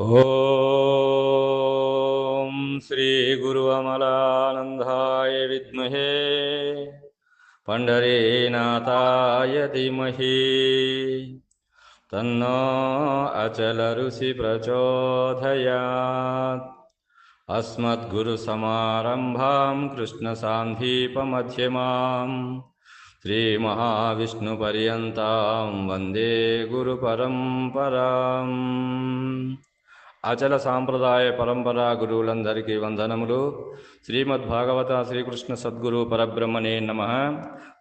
ॐ श्रीगुरुमलानन्धाय विद्महे पण्डरीनाथाय धीमहि तन्नो अचल ऋषिप्रचोदयात् अस्मद्गुरुसमारम्भां कृष्णसान्दीपमध्यमाम् श्रीमहाविष्णुपर्यन्तां वन्दे गुरुपरम्पराम्। అచల సాంప్రదాయ పరంపరా గురువులందరికీ వందనములు. శ్రీమద్భాగవత శ్రీకృష్ణ సద్గురు పరబ్రహ్మణే నమ.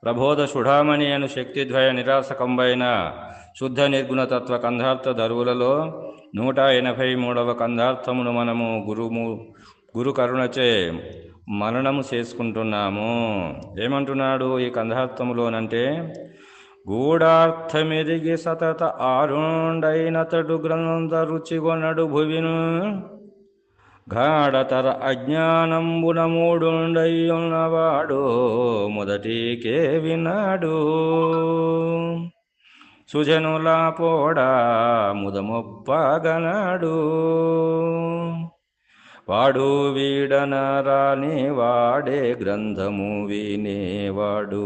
ప్రబోధ సుఢామణి అను శక్తిద్వయ నిరాశకంబైన శుద్ధ నిర్గుణతత్వ కంధార్థ దరువులలో నూట ఎనభై మూడవ కంధార్థమును మనము గురుము గురు కరుణచే మననము చేసుకుంటున్నాము. ఏమంటున్నాడు ఈ కందార్థములోనంటే గూఢార్థమెరిగి సతత ఆరుండైనతడు గ్రంథ రుచిగొనడు భువిను గాఢతర అజ్ఞానంబున మూడుండై ఉన్నవాడు మొదటికే వినాడు సుజనులా పోడా ముదమొప్పగనాడు. వాడు వీడనరాని వాడే గ్రంథము వినేవాడు.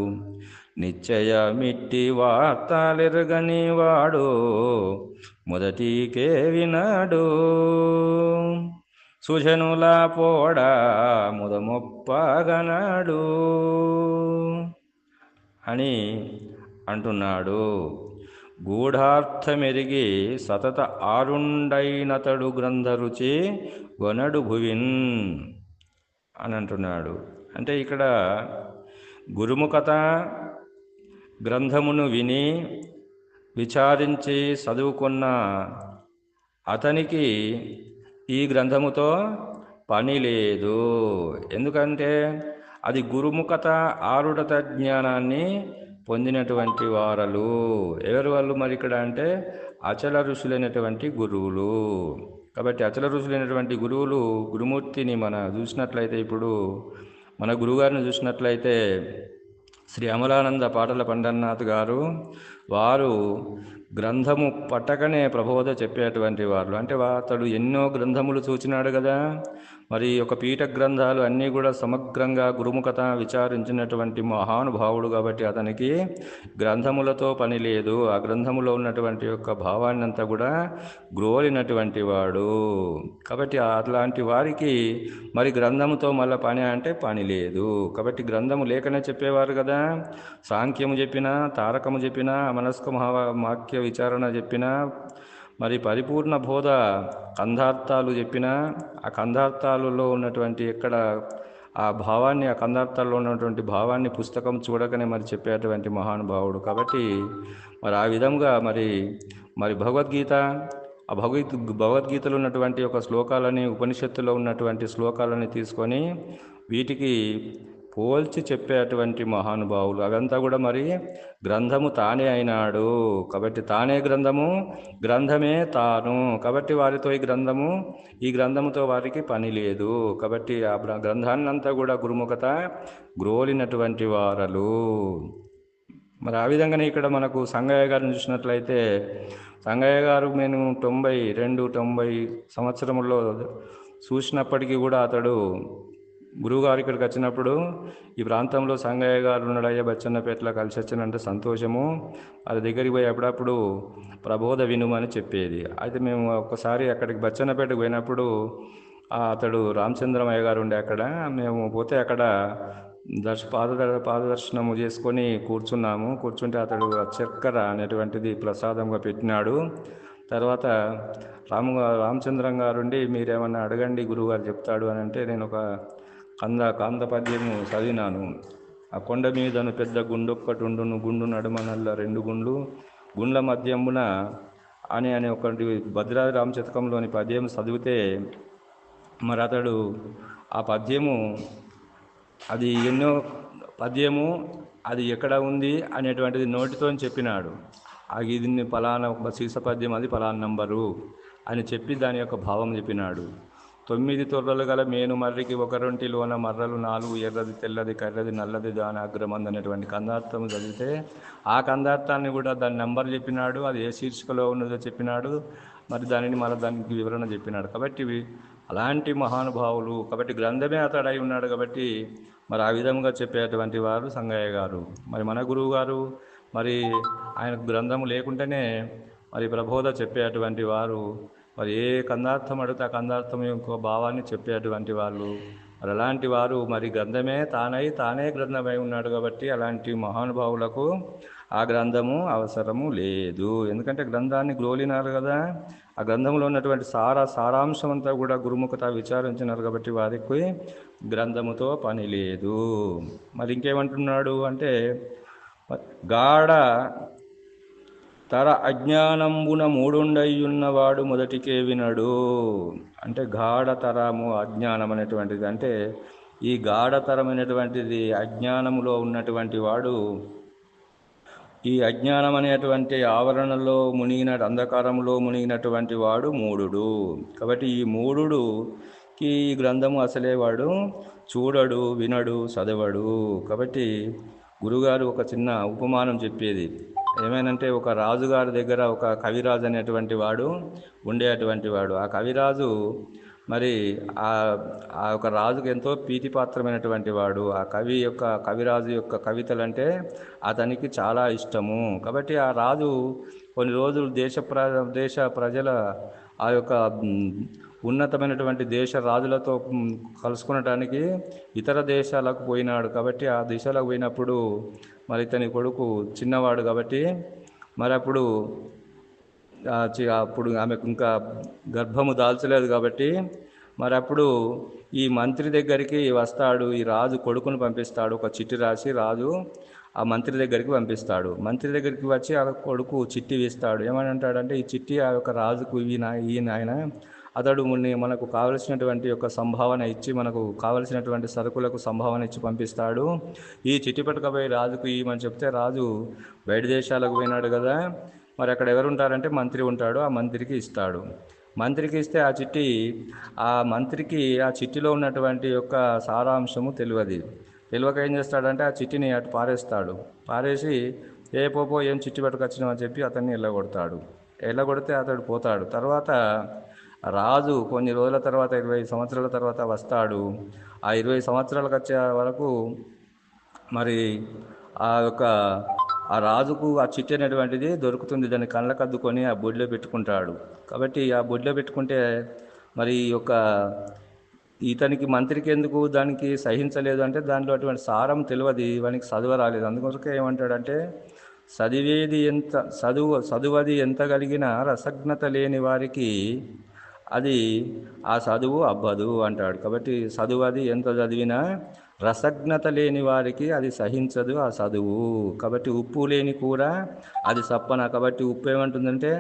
నిశ్చయమిట్టి వార్తలెరగని వాడు మొదటికే వినాడు సుజనుల పోడ ముదమొప్పగనాడు. అని అంటున్నాడు. గూఢార్థమెరిగి సతత ఆరుండైనతడు గ్రంథరుచి గొనడు భువిన్ అని అంటున్నాడు. అంటే ఇక్కడ గురుముఖత గ్రంథమును విని విచారించి చదువుకున్న అతనికి ఈ గ్రంథముతో పని లేదు. ఎందుకంటే అది గురుముఖత ఆరుడత జ్ఞానాన్ని పొందినటువంటి వారలు. ఎవరు వాళ్ళు మరి ఇక్కడ అంటే అచల ఋషులైనటువంటి గురువులు. కాబట్టి అచల ఋషులైనటువంటి గురువులు గురుమూర్తిని మన చూసినట్లయితే ఇప్పుడు మన గురుగారిని చూసినట్లయితే శ్రీ అమలానంద పాటల పండన్నాథ్ గారు వారు గ్రంథము పట్టకనే ప్రబోధ చెప్పేటువంటి వాళ్ళు అంటే అతడు ఎన్నో గ్రంథములు చూచినాడు కదా. మరి ఒక పీఠ గ్రంథాలు అన్నీ కూడా సమగ్రంగా గురుముఖత విచారించినటువంటి మహానుభావుడు కాబట్టి అతనికి గ్రంథములతో పని లేదు. ఆ గ్రంథములో ఉన్నటువంటి యొక్క భావాన్ని అంతా కూడా గ్రోలినటువంటి వాడు. కాబట్టి అట్లాంటి వారికి మరి గ్రంథముతో మళ్ళీ పని అంటే పని లేదు. కాబట్టి గ్రంథము లేకనే చెప్పేవారు కదా. సాంఖ్యము చెప్పినా తారకము చెప్పినా మనస్క మహా వాక్య విచారణ చెప్పినా మరి పరిపూర్ణ బోధ కందార్థాలు చెప్పినా ఆ కందార్థాలలో ఉన్నటువంటి ఎక్కడ ఆ భావాన్ని ఆ కందార్థాల్లో ఉన్నటువంటి భావాన్ని పుస్తకం చూడకనే మరి చెప్పేటువంటి మహానుభావుడు. కాబట్టి మరి ఆ విధంగా మరి మరి భగవద్గీత ఆ భగవద్ భగవద్గీతలో ఉన్నటువంటి ఒక శ్లోకాలని ఉపనిషత్తులో ఉన్నటువంటి శ్లోకాలని తీసుకొని వీటికి పోల్చి చెప్పేటువంటి మహానుభావులు. అదంతా కూడా మరి గ్రంథము తానే అయినాడు. కాబట్టి తానే గ్రంథము గ్రంథమే తాను. కాబట్టి వారితో ఈ గ్రంథము ఈ గ్రంథముతో వారికి పని లేదు. కాబట్టి ఆ గ్రంథాన్ని అంతా కూడా గురుముఖత గ్రోలినటువంటి వారలు. మరి ఆ విధంగానే ఇక్కడ మనకు సంగయ్య గారిని చూసినట్లయితే సంగయ్య గారు నేను తొంభై రెండు తొంభై సంవత్సరంలో చూసినప్పటికీ కూడా అతడు గురువుగారు ఇక్కడికి వచ్చినప్పుడు ఈ ప్రాంతంలో సంగయ్య గారు ఉన్నాడయ్య బచ్చన్నపేటలో కలిసి వచ్చానంటే సంతోషము. అది దగ్గరికి పోయి అప్పుడప్పుడు ప్రబోధ వినుమని చెప్పేది. అయితే మేము ఒక్కసారి అక్కడికి బచ్చన్నపేటకు పోయినప్పుడు అతడు రామచంద్రమయ్య గారు ఉండే అక్కడ మేము పోతే అక్కడ దర్శ పాద పాదదర్శనము చేసుకొని కూర్చున్నాము. కూర్చుంటే అతడు చక్కెర అనేటువంటిది ప్రసాదంగా పెట్టినాడు. తర్వాత రాము రామచంద్రం గారుండి మీరేమన్నా అడగండి గురువుగారు చెప్తాడు అని అంటే నేను ఒక కంద కాంత పద్యము చదివినాను. ఆ కొండ మీదను పెద్ద గుండొక్కటుండును గుండు నడుమ నల్ల రెండు గుండ్లు. గుండ్ల మధ్యమున అని అనే ఒకటి భద్రాది రామచతకంలోని పద్యం చదివితే మరి అతడు ఆ పద్యము అది ఎన్నో పద్యము అది ఎక్కడ ఉంది అనేటువంటిది నోటితో చెప్పినాడు. ఆ ఇది ఫలానా ఒక సీస పద్యం అది ఫలానా నంబరు అని చెప్పి దాని యొక్క భావం చెప్పినాడు. తొమ్మిది తొర్రలు గల మేను మర్రికి ఒకరొంటిలోన మర్రలు నాలుగు ఎర్రది తెల్లది కర్రది నల్లది దాని అగ్రమంది అనేటువంటి కందార్థం చదివితే ఆ కందార్థాన్ని కూడా దాని నెంబర్ చెప్పినాడు అది ఏ శీర్షికలో ఉన్నదో చెప్పినాడు మరి దానిని మళ్ళీ దానికి వివరణ చెప్పినాడు. కాబట్టి అలాంటి మహానుభావులు కాబట్టి గ్రంథమే అతడై ఉన్నాడు కాబట్టి మరి ఆ విధంగా చెప్పేటువంటి వారు సంగయ్య గారు. మరి మన గురువు గారు మరి ఆయన గ్రంథం లేకుంటేనే మరి ప్రబోధ చెప్పేటువంటి వారు మరి ఏ కందార్థం అడిగితే ఆ కందార్థం యొక్క భావాన్ని చెప్పేటువంటి వాళ్ళు. మరి అలాంటి వారు మరి గ్రంథమే తానై తానే గ్రంథమై ఉన్నాడు కాబట్టి అలాంటి మహానుభావులకు ఆ గ్రంథము అవసరము లేదు. ఎందుకంటే గ్రంథాన్ని గ్రోలినారు కదా. ఆ గ్రంథంలో ఉన్నటువంటి సార సారాంశం అంతా కూడా గురుముఖత విచారించినారు కాబట్టి వారికి గ్రంథముతో పని లేదు. మరి ఇంకేమంటున్నాడు అంటే గాఢ తర అజ్ఞానంబున మూడుండయ్యున్నవాడు మొదటికే వినడు అంటే గాఢతరము అజ్ఞానం అనేటువంటిది. అంటే ఈ గాఢతరమైనటువంటిది అజ్ఞానములో ఉన్నటువంటి వాడు ఈ అజ్ఞానం అనేటువంటి ఆవరణలో మునిగిన అంధకారంలో మునిగినటువంటి వాడు మూఢుడు కాబట్టి ఈ మూఢుడుకి ఈ గ్రంథము అసలే వాడు చూడడు వినడు చదవడు. కాబట్టి గురుగారు ఒక చిన్న ఉపమానం చెప్పేది. ఏమైనంటే ఒక రాజుగారి దగ్గర ఒక కవిరాజు అనేటువంటి వాడు ఉండేటువంటి వాడు. ఆ కవిరాజు మరి ఆ ఆ యొక్క రాజుకు ఎంతో ప్రీతిపాత్రమైనటువంటి వాడు. ఆ కవి యొక్క కవిరాజు యొక్క కవితలంటే అతనికి చాలా ఇష్టము. కాబట్టి ఆ రాజు కొన్ని రోజులు దేశ ప్ర దేశ ప్రజల ఆ యొక్క ఉన్నతమైనటువంటి దేశ రాజులతో కలుసుకునటానికి ఇతర దేశాలకు పోయినాడు కాబట్టి ఆ దేశాలకు పోయినప్పుడు మరి ఇతని కొడుకు చిన్నవాడు కాబట్టి మరి అప్పుడు చి- అప్పుడు ఆమెకు ఇంకా గర్భము దాల్చలేదు కాబట్టి మరి అప్పుడు ఈ మంత్రి దగ్గరికి వస్తాడు ఈ రాజు కొడుకును పంపిస్తాడు ఒక చిట్టి రాసి రాజు. ఆ మంత్రి దగ్గరికి పంపిస్తాడు. మంత్రి దగ్గరికి వచ్చి ఆ కొడుకు చిట్టి వేస్తాడు. ఏమని అంటాడంటే ఈ చిట్టి ఆ యొక్క రాజుకు ఈ ఈయన ఆయన అతడు మున్ని మనకు కావలసినటువంటి యొక్క సంభావన ఇచ్చి మనకు కావలసినటువంటి సరుకులకు సంభావన ఇచ్చి పంపిస్తాడు. ఈ చిట్టి పట్టుకపోయి రాజుకు ఇవ్వమని చెప్తే రాజు బయట దేశాలకు పోయినాడు కదా. మరి అక్కడ ఎవరు ఉంటారంటే మంత్రి ఉంటాడు. ఆ మంత్రికి ఇస్తాడు. మంత్రికి ఇస్తే ఆ చిట్టి ఆ మంత్రికి ఆ చిట్టిలో ఉన్నటువంటి యొక్క సారాంశము తెలియదు. తెలియక ఏం చేస్తాడంటే ఆ చిట్టిని అటు పారేస్తాడు. పారేసి ఏ పోపో ఏం చిట్టి పట్టుకొచ్చినావు? అని చెప్పి అతన్ని ఎల్లగొడతాడు. ఎల్లగొడితే అతడు పోతాడు. తర్వాత రాజు కొన్ని రోజుల తర్వాత ఇరవై సంవత్సరాల తర్వాత వస్తాడు. ఆ ఇరవై సంవత్సరాలకు వచ్చే వరకు మరి ఆ యొక్క ఆ రాజుకు ఆ చిట్టి అనేటువంటిది దొరుకుతుంది. దాన్ని కళ్ళకు అద్దుకొని ఆ బొడిలో పెట్టుకుంటాడు. కాబట్టి ఆ బొడిలో పెట్టుకుంటే మరి ఈ యొక్క ఇతనికి మంత్రికి ఎందుకు దానికి సహించలేదు అంటే దాంట్లో అటువంటి సారం తెలియదు వానికి చదువు రాలేదు. అందుకొరకే ఏమంటాడంటే చదివేది ఎంత చదువు చదువది ఎంత కలిగినా రసజ్ఞత లేని వారికి అది ఆ చదువు అబ్బదు అంటాడు. కాబట్టి చదువు అది ఎంత చదివినా రసజ్ఞత లేని వారికి అది సహించదు ఆ చదువు. కాబట్టి ఉప్పు లేని కూర అది సప్పన. కాబట్టి ఉప్పు ఏమంటుందంటే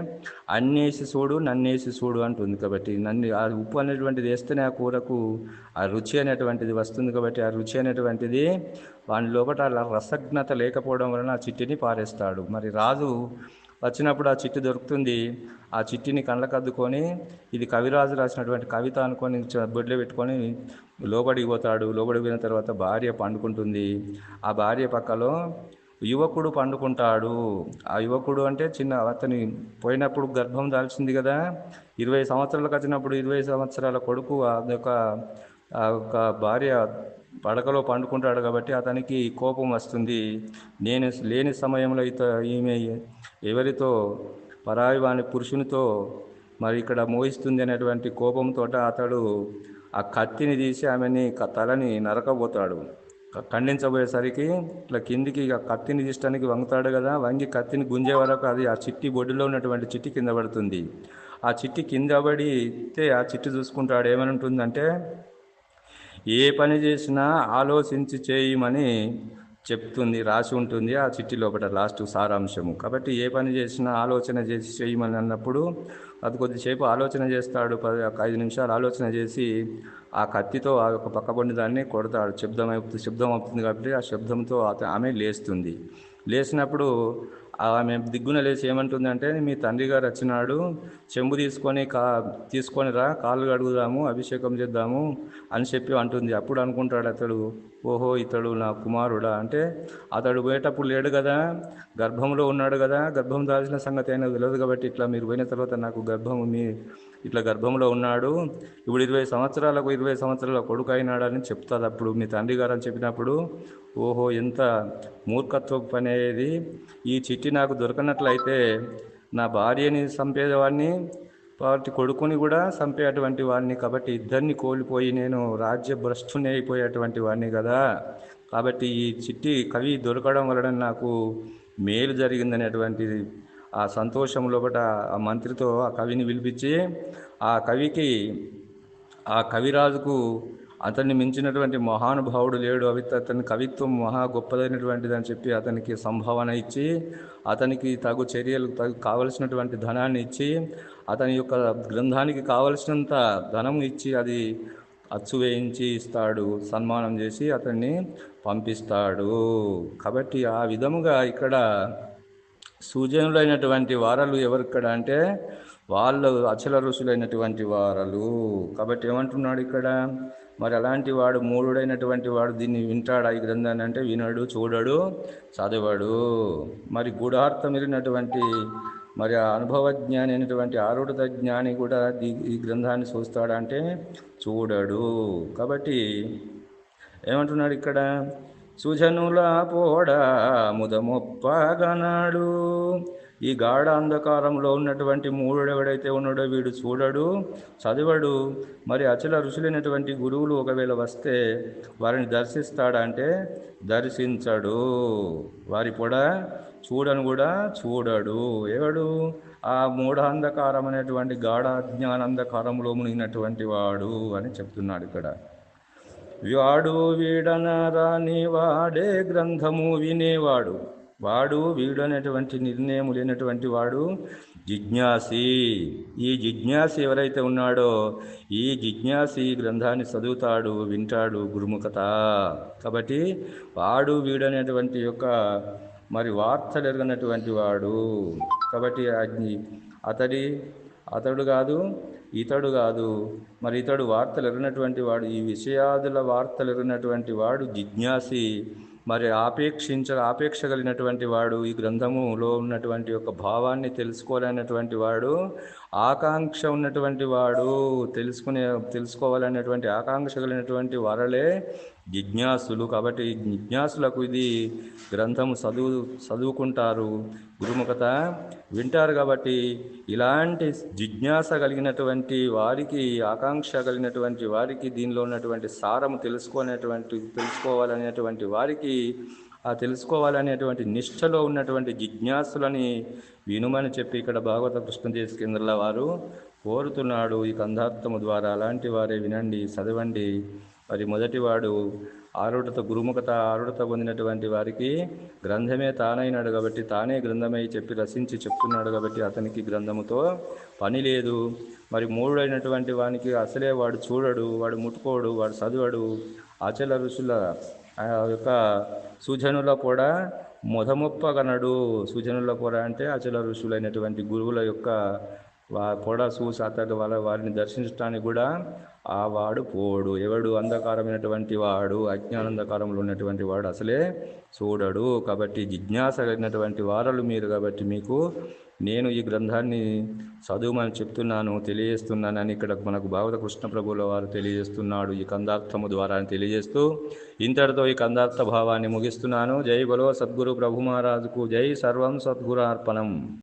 అన్నేసి చూడు నన్నేసి చూడు అంటుంది. కాబట్టి నన్ను ఆ ఉప్పు అనేటువంటిది వేస్తేనే ఆ కూరకు ఆ రుచి అనేటువంటిది వస్తుంది. కాబట్టి ఆ రుచి అనేటువంటిది వాని లోపల అలా రసజ్ఞత లేకపోవడం వలన ఆ చిట్టిని పారేస్తాడు. మరి రాజు వచ్చినప్పుడు ఆ చిట్టి దొరుకుతుంది. ఆ చిట్టిని కళ్ళకద్దుకొని ఇది కవిరాజు రాసినటువంటి కవిత అనుకొని చ- బొడ్లో పెట్టుకొని లోబడికి పోతాడు. లోబడికి పోయిన తర్వాత భార్య పండుకుంటుంది. ఆ భార్య పక్కలో యువకుడు పండుకుంటాడు. ఆ యువకుడు అంటే చిన్న అతని పోయినప్పుడు గర్భం దాల్చింది కదా. ఇరవై సంవత్సరాలకు వచ్చినప్పుడు ఇరవై సంవత్సరాల కొడుకు ఆ యొక్క ఆ భార్య పడకలో పండుకుంటాడు కాబట్టి అతనికి కోపం వస్తుంది. నేను లేని సమయంలో ఇత ఈమె ఎవరితో పరాయి వాని పురుషునితో మరి ఇక్కడ మోహిస్తుంది అనేటువంటి కోపంతో అతడు ఆ కత్తిని తీసి ఆమెని తలని నరకబోతాడు. ఖండించబోయేసరికి ఇట్లా కిందికి ఇక కత్తిని తీసడానికి వంగుతాడు కదా వంగి కత్తిని గుంజే వరకు అది ఆ చిట్టి బొడ్డులో ఉన్నటువంటి చిట్టి కింద పడుతుంది. ఆ చిట్టి కింద పడితే ఆ చిట్టి చూసుకుంటాడు ఏమని ఉంటుందంటే ఏ పని చేసినా ఆలోచించి చేయమని చెప్తుంది రాసి ఉంటుంది ఆ చిట్టి లోపల లాస్ట్ సారాంశము. కాబట్టి ఏ పని చేసినా ఆలోచన చేసి చేయమని అన్నప్పుడు అది కొద్దిసేపు ఆలోచన చేస్తాడు. పది ఒక ఐదు నిమిషాలు ఆలోచన చేసి ఆ కత్తితో ఆ యొక్క పక్కబండి దాన్ని కొడతాడు. శబ్దం అవుతుంది శబ్దం అవుతుంది కాబట్టి ఆ శబ్దంతో అత- ఆమె లేస్తుంది. లేచినప్పుడు ఆమె దిగ్గున లేచి ఏమంటుంది అంటే మీ తండ్రి గారు వచ్చినాడు చెంబు తీసుకొని కా తీసుకొని రా కాళ్ళు కడుగుదాము అభిషేకం చేద్దాము అని చెప్పి అంటుంది. అప్పుడు అనుకుంటాడు అతడు ఓహో ఇతడు నా కుమారుడా అంటే అతడు పోయేటప్పుడు లేడు కదా గర్భంలో ఉన్నాడు కదా గర్భం దాల్చిన సంగతి అయినా తెలియదు కాబట్టి ఇట్లా మీరు పోయిన తర్వాత నాకు గర్భం మీ ఇట్లా గర్భంలో ఉన్నాడు. ఇప్పుడు ఇరవై సంవత్సరాలకు ఇరవై సంవత్సరాల కొడుకు అయినాడని చెప్తాది అప్పుడు మీ తండ్రి గారు అని చెప్పినప్పుడు ఓహో ఎంత మూర్ఖత్వ పని అయ్యేది ఈ చిట్టి నాకు దొరకనట్లయితే నా భార్యని చంపేవాడిని వాటి కొడుకుని కూడా చంపేటువంటి వాడిని. కాబట్టి ఇద్దరిని కోల్పోయి నేను రాజ్య భ్రష్టుని అయిపోయేటువంటి వాడిని కదా. కాబట్టి ఈ చిట్టి కవి దొరకడం వలన నాకు మేలు జరిగిందనేటువంటిది ఆ సంతోషం ఒకట ఆ మంత్రితో ఆ కవిని పిలిపించి ఆ కవికి ఆ కవిరాజుకు అతన్ని మించినటువంటి మహానుభావుడు లేడు అవి అతని కవిత్వం మహా గొప్పదైనటువంటిది అని చెప్పి అతనికి సంభావన ఇచ్చి అతనికి తగు చర్యలు తగు కావలసినటువంటి ధనాన్ని ఇచ్చి అతని యొక్క గ్రంథానికి కావలసినంత ధనం ఇచ్చి అది అచ్చు వేయించి ఇస్తాడు సన్మానం చేసి అతన్ని పంపిస్తాడు. కాబట్టి ఆ విధముగా ఇక్కడ సూజనులైనటువంటి వారలు ఎవరిక్కడ అంటే వాళ్ళు అచల ఋషులైనటువంటి వారలు. కాబట్టి ఏమంటున్నాడు ఇక్కడ? మరి అలాంటి వాడు మూఢుడైనటువంటి వాడు దీన్ని వింటాడా ఈ గ్రంథాన్ని అంటే వినడు చూడడు చదవడు. మరి గూఢార్థం మరి ఆ అనుభవ అయినటువంటి ఆరుడత జ్ఞాని కూడా ఈ- గ్రంథాన్ని చూస్తాడంటే చూడడు. కాబట్టి ఏమంటున్నాడు ఇక్కడ? సుజనుల పోడ ముదమొప్పగనాడు. ఈ గాఢ అంధకారంలో ఉన్నటువంటి మూడు ఎవడైతే ఉన్నాడో వీడు చూడడు చదవడు. మరి అచల ఋషులైనటువంటి గురువులు ఒకవేళ వస్తే వారిని దర్శిస్తాడంటే దర్శించడు. వారి పొడ చూడను కూడా చూడడు. ఎవడు? ఆ మూఢాంధకారం అనేటువంటి గాఢ జ్ఞానాంధకారంలో మునిగినటువంటి వాడు అని చెప్తున్నాడు ఇక్కడ. వాడు వీడనరాని వాడే గ్రంథము వినేవాడు. వాడు వీడు అనేటువంటి నిర్ణయం లేనటువంటి వాడు జిజ్ఞాసి. ఈ జిజ్ఞాసి ఎవరైతే ఉన్నాడో ఈ జిజ్ఞాసి ఈ గ్రంథాన్ని చదువుతాడు వింటాడు గురుముఖత. కాబట్టి వాడు వీడనేటువంటి యొక్క మరి వార్తలు ఎరగనటువంటి వాడు. కాబట్టి అతడి అతడు కాదు ఇతడు కాదు. మరి ఇతడు వార్తలు ఎరిగినటువంటి వాడు ఈ విషయాదుల వార్తలు ఎరిగినటువంటి వాడు జిజ్ఞాసి. మరి ఆపేక్షించ ఆపేక్ష కలిగినటువంటి వాడు ఈ గ్రంథములో ఉన్నటువంటి యొక్క భావాన్ని తెలుసుకోలేనటువంటి వాడు ఆకాంక్ష ఉన్నటువంటి వాడు తెలుసుకునే తెలుసుకోవాలనేటువంటి ఆకాంక్ష కలిగినటువంటి వరలే జిజ్ఞాసులు కాబట్టి జిజ్ఞాసులకు ఇది గ్రంథము చదువు చదువుకుంటారు. గురుముఖత వింటారు కాబట్టి ఇలాంటి జిజ్ఞాస కలిగినటువంటి వారికి ఆకాంక్ష కలిగినటువంటి వారికి దీనిలో ఉన్నటువంటి సారము తెలుసుకునేటువంటి తెలుసుకోవాలనేటువంటి వారికి ఆ తెలుసుకోవాలనేటువంటి నిష్ఠలో ఉన్నటువంటి జిజ్ఞాసులని వినుమని చెప్పి ఇక్కడ భాగవత కృష్ణదేశ కేంద్రాల వారు కోరుతున్నాడు ఈ కందార్థము ద్వారా. అలాంటి వారే వినండి చదవండి. మరి మొదటివాడు ఆరుడత గురుముఖత ఆరుడత పొందినటువంటి వారికి గ్రంథమే తానైనాడు కాబట్టి తానే గ్రంథమై చెప్పి రచించి చెప్తున్నాడు కాబట్టి అతనికి గ్రంథముతో పని లేదు. మరి మూడుడైనటువంటి వానికి అసలే వాడు చూడడు వాడు ముట్టుకోడు వాడు చదవడు. అచల ఋషుల ఆ యొక్క సూచనుల కూడా మొదమొప్పగనడు. సూచనుల కూడా అంటే అచల ఋషులైనటువంటి గురువుల యొక్క వా కూడా చూసి అతడు వాళ్ళ వారిని దర్శించడానికి కూడా ఆ వాడు పోడు. ఎవడు అంధకారమైనటువంటి వాడు అజ్ఞానంధకారంలో ఉన్నటువంటి వాడు అసలే చూడడు. కాబట్టి జిజ్ఞాస కలిగినటువంటి వారలు మీరు కాబట్టి మీకు నేను ఈ గ్రంథాన్ని చదువుమని చెప్తున్నాను తెలియజేస్తున్నానని ఇక్కడ మనకు భాగవత కృష్ణ ప్రభుల వారు తెలియజేస్తున్నాడు ఈ కందార్థము ద్వారా తెలియజేస్తూ ఇంతటితో ఈ కందార్థ భావాన్ని ముగిస్తున్నాను. జై బలో సద్గురు ప్రభు మహారాజుకు జై సర్వం సద్గురార్పణం.